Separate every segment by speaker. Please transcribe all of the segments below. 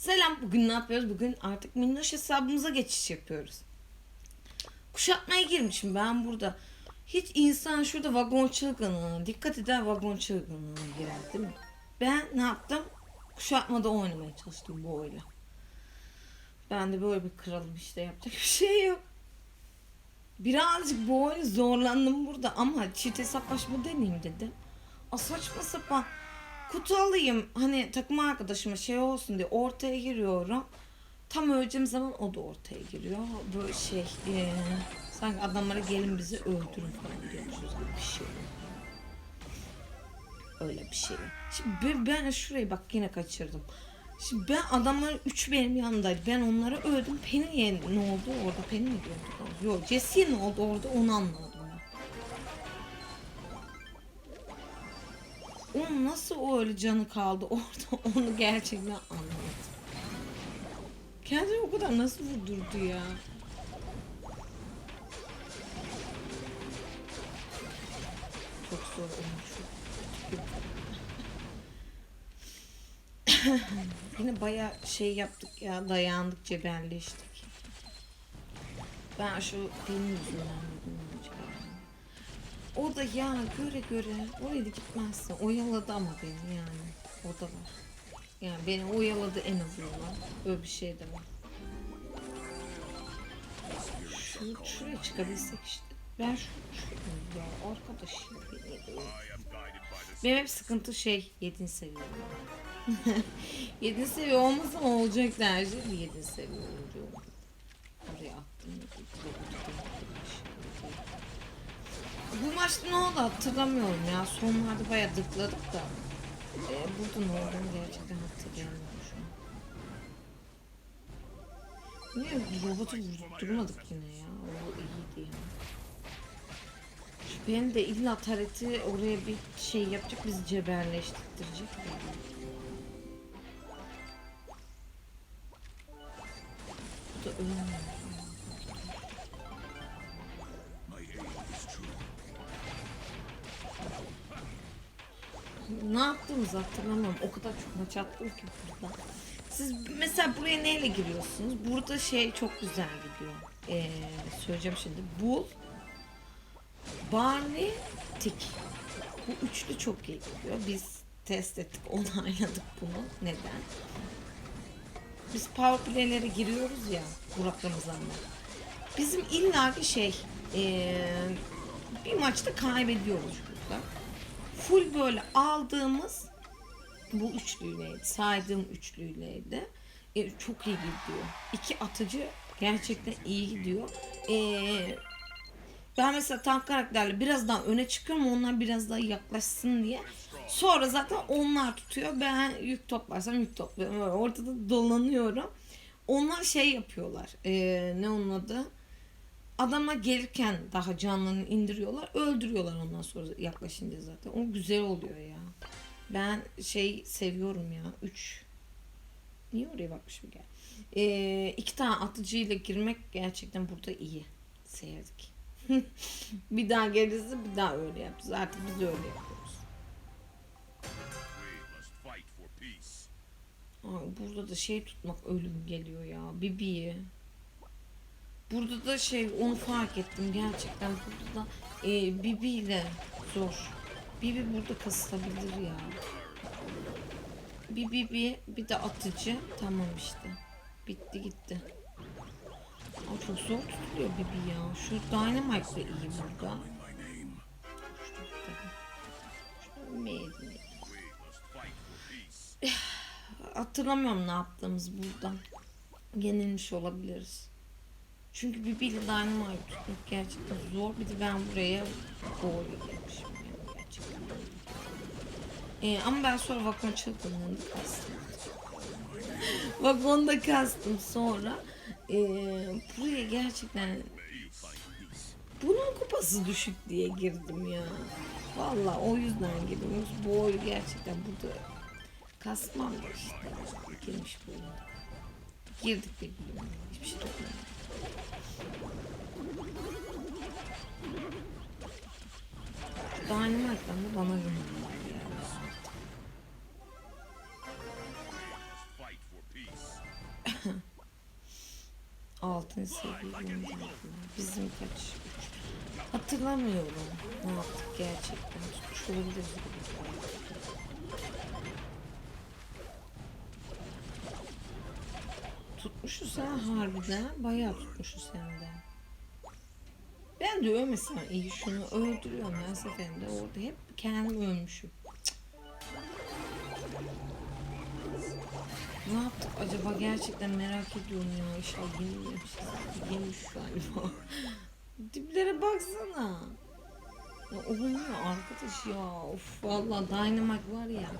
Speaker 1: Selam bugün ne yapıyoruz? Bugün artık minnoş hesabımıza geçiş yapıyoruz. Kuşatmaya girmişim ben burada. Hiç insan şurada vagon çılgınlığına dikkat eder vagon çılgınlığına girer değil mi? Ben ne yaptım? Kuşatmada oynamaya çalıştım bu oyla. Ben de böyle bir kralım işte yapacak bir şey yok. Birazcık bu oyunu zorlandım burada ama çift hesaplaşma deneyeyim dedim. A saçma sapan kutu alayım hani takım arkadaşıma şey olsun diye ortaya giriyorum. Tam öleceğim zaman o da ortaya giriyor. Böyle şey eee, sanki adamlara gelin bizi öldürün falan diyormuşuz gibi bir şey. Öyle bir şey. Şimdi ben, ben şurayı bak yine kaçırdım. Şimdi ben adamların üç benim yanımdaydı. Ben onları öldüm. Penny'e ne oldu orada? Penny mi gördük? Yok Jesse'ye ne oldu orada onu anlamadım nasıl o öyle canı kaldı orada onu gerçekten anlamadım. Kendini o kadar nasıl vurdurdu ya? Çok zor olmuş. Yine baya şey yaptık ya dayandık cebelleştik. Ben şu vurdum acaba. O da ya göre göre oraya da gitmezsin. Oyaladı ama beni yani. O da var. Yani beni oyaladı en azından. Öyle bir şey de var. Şu, şuraya çıkabilsek işte. Ben şu, ya arkadaş. Benim hep sıkıntı şey 7. seviye. 7. seviye olmasa olacak şey 7. seviye oluyor. Oraya attım. Maçta ne oldu hatırlamıyorum ya. Sonlarda bayağı dıkladık da. Ee, burada ne olduğunu gerçekten hatırlayamıyorum şu an. Niye robotu vurdurmadık yine ya? O iyiydi ya. Benim de illa tareti oraya bir şey yapacak bizi cebelleştirecek. Bu da ölmüyor. Ne yaptığımızı hatırlamıyorum. O kadar çok maç attım ki burada. Siz mesela buraya neyle giriyorsunuz? Burada şey çok güzel gidiyor. Ee, söyleyeceğim şimdi. Bull, Barley, Tick. Bu üçlü çok iyi gidiyor. Biz test ettik, onayladık bunu. Neden? Biz power play'lere giriyoruz ya Burak Ramazan'la. Bizim illaki şey ee, bir maçta kaybediyoruz burada. Full böyle aldığımız bu üçlüyleydi. Saydığım üçlüyleydi. E, çok iyi gidiyor. İki atıcı gerçekten iyi gidiyor. E, ben mesela tank karakterle biraz daha öne çıkıyorum. Onlar biraz daha yaklaşsın diye. Sonra zaten onlar tutuyor. Ben yük toplarsam yük topluyorum. Ortada dolanıyorum. Onlar şey yapıyorlar. E, ne onun adı? Adama gelirken daha canlarını indiriyorlar. Öldürüyorlar ondan sonra yaklaşınca zaten. O güzel oluyor ya. Ben şey seviyorum ya. Üç. Niye oraya bakmışım gel. Ee, iki tane atıcıyla girmek gerçekten burada iyi. Sevdik. bir daha gelirse bir daha öyle yapacağız. Artık biz öyle yapıyoruz. Ay, burada da şey tutmak ölüm geliyor ya. Bibi'yi. Burada da şey onu fark ettim gerçekten. Burada da e, Bibi ile zor. Bibi burada kasılabilir ya. Bir Bibi bir de atıcı. Tamam işte. Bitti gitti. Aa, çok zor tutuluyor Bibi ya. Şu Dynamite de iyi burada. Hatırlamıyorum ne yaptığımız buradan. Yenilmiş olabiliriz. Çünkü bir bir dynamite tutmak gerçekten zor. Bir de ben buraya gol yemişim yani gerçekten. Ee, ama ben sonra vagon çılgınlığını kastım. Vagonda kastım sonra. Ee, buraya gerçekten bunun kupası düşük diye girdim ya. Valla o yüzden girdim. Bu oyun gerçekten burada kasmam işte. Girmiş bu oyuna. Girdik bir bölüme. Hiçbir şey dokunmadım. Dynamite bende bana
Speaker 2: güvenmiyor.
Speaker 1: Altın seviye Bizim kaç? Hatırlamıyorum. Ne yaptık gerçekten. Tutmuş olabiliriz. Tutmuşuz ha harbiden. Bayağı tutmuşuz hem de. Ben de ölmesem iyi şunu öldürüyorum her seferinde orada hep kendim ölmüşüm. Ne yaptık acaba gerçekten merak ediyorum ya inşallah yenilmemişiz. Yemiş galiba. Diplere baksana. Ya olmuyor arkadaş ya of vallahi Dynamite var ya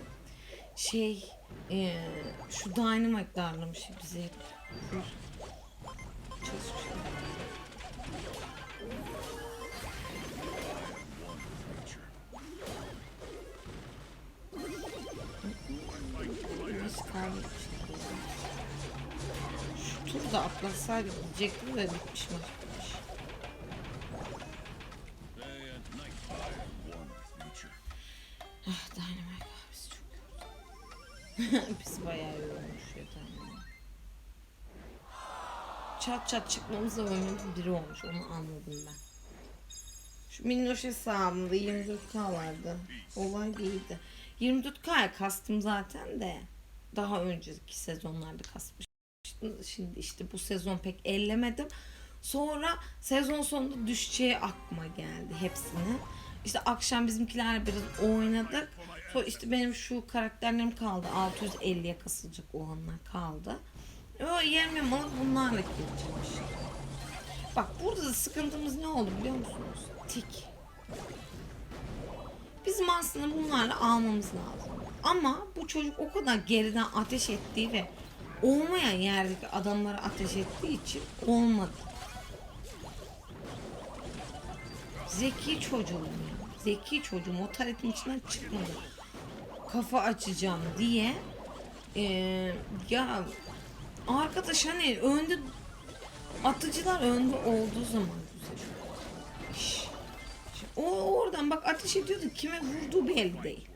Speaker 1: şey eee şu Dynamite darlamış bize? Şu tur da atlatsaydık diyecektim de bitmiş maç Çat çat çıkmamızla oyunun biri olmuş onu anladım ben. Şu minnoş hesabımda 24k vardı. Olay değildi. 24k kastım zaten de. Daha önceki sezonlarda kasmıştım. Şimdi işte bu sezon pek ellemedim. Sonra sezon sonunda düşeceği aklıma geldi hepsini. İşte akşam bizimkilerle biraz oynadık. Sonra işte benim şu karakterlerim kaldı. 650'ye kasılacak olanlar kaldı. O yerime alıp bunlarla işte. Bak burada da sıkıntımız ne oldu biliyor musunuz? Tik. Bizim aslında bunlarla almamız lazım. Ama bu çocuk o kadar geriden ateş ettiği ve olmayan yerdeki adamlara ateş ettiği için olmadı. Zeki çocuğum ya. Zeki çocuğum o taretin içinden çıkmadı. Kafa açacağım diye eee, ya arkadaş hani önde atıcılar önde olduğu zaman. O oradan bak ateş ediyordu kime vurduğu belli değil.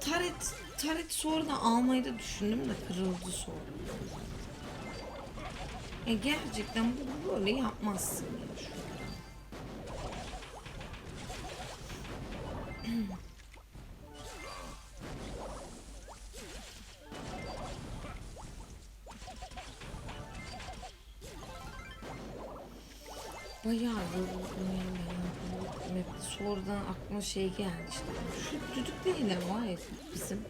Speaker 1: Taret taret sonradan almayı da düşündüm de kırıldı sonra. E gerçekten bu böyle yapmazsın ya sonradan aklıma şey geldi işte. Şu düdük değil ama bizim.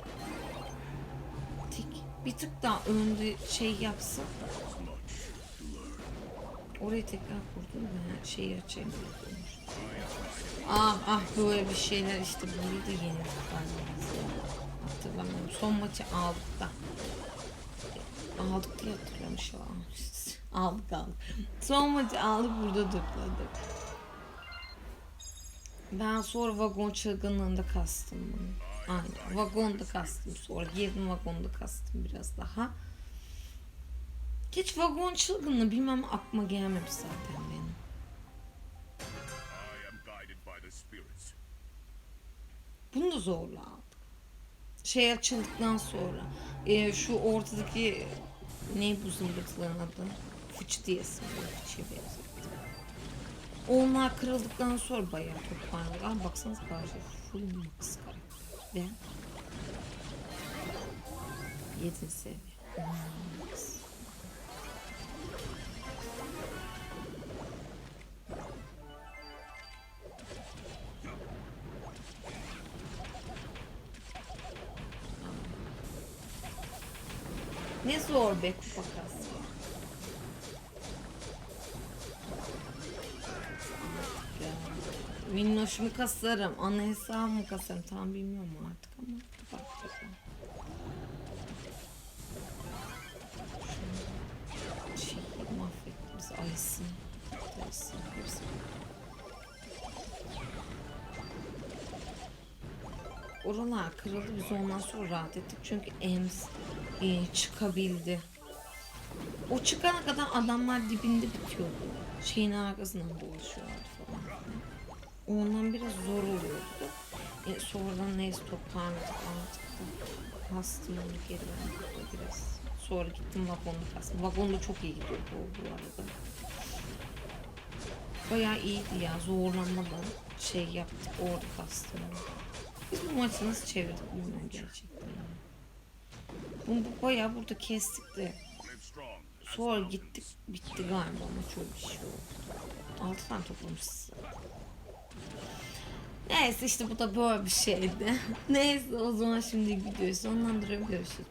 Speaker 1: Tik. Bir tık daha önde şey yapsa. Orayı tekrar kurdum ben şeyi açayım. Ah ah böyle bir şeyler işte burayı da yenildik. Hatırlamıyorum. Son maçı aldık da. Aldık diye şu an. aldık aldık. Son maçı aldık burada durdurladık. Ben sonra vagon çılgınlığında kastım bunu. Aynen vagonda kastım sonra girdim vagonda kastım biraz daha. Hiç vagon çılgınlığı bilmem aklıma gelmemiş zaten benim. Bunu da zorla aldık. Şey açıldıktan sonra e, şu ortadaki ne bu zımbırtıların adı? Fıç diyesin. Fıçıya benzetti. Onlar kırıldıktan sonra bayağı toparladık. Ama baksanıza karşı full max karakter. Ben 7 seviye. Ne zor be kupa kasma. Minnoşumu kasarım, ana hesabımı kasarım. Tam bilmiyorum artık ama bak bakalım. Şunu- Şey mahvettim bizi ayısın. Ayısın, hepsi. Oralar kırıldı biz ondan sonra rahat ettik çünkü Ems e, çıkabildi. O çıkana kadar adamlar dibinde bitiyordu. Şeyin arkasından dolaşıyorlardı falan. Ondan biraz zor oluyordu. E, sonradan neyse toparladık artık da. Kastım onu geri ben biraz. Sonra gittim vagonla kastım. Vagonda çok iyi gidiyor bu, bu arada. Bayağı iyiydi ya zorlanmadan şey yaptık orada kastım. Biz bu maçı nasıl çevirdik bilmiyorum gerçekten. Bunu bu bayağı burada kestik de. Sonra gittik bitti galiba ama çok bir şey oldu. Altı tane toplamışız. Neyse işte bu da böyle bir şeydi. Neyse o zaman şimdi videoyu sonlandırıyorum. Görüşürüz.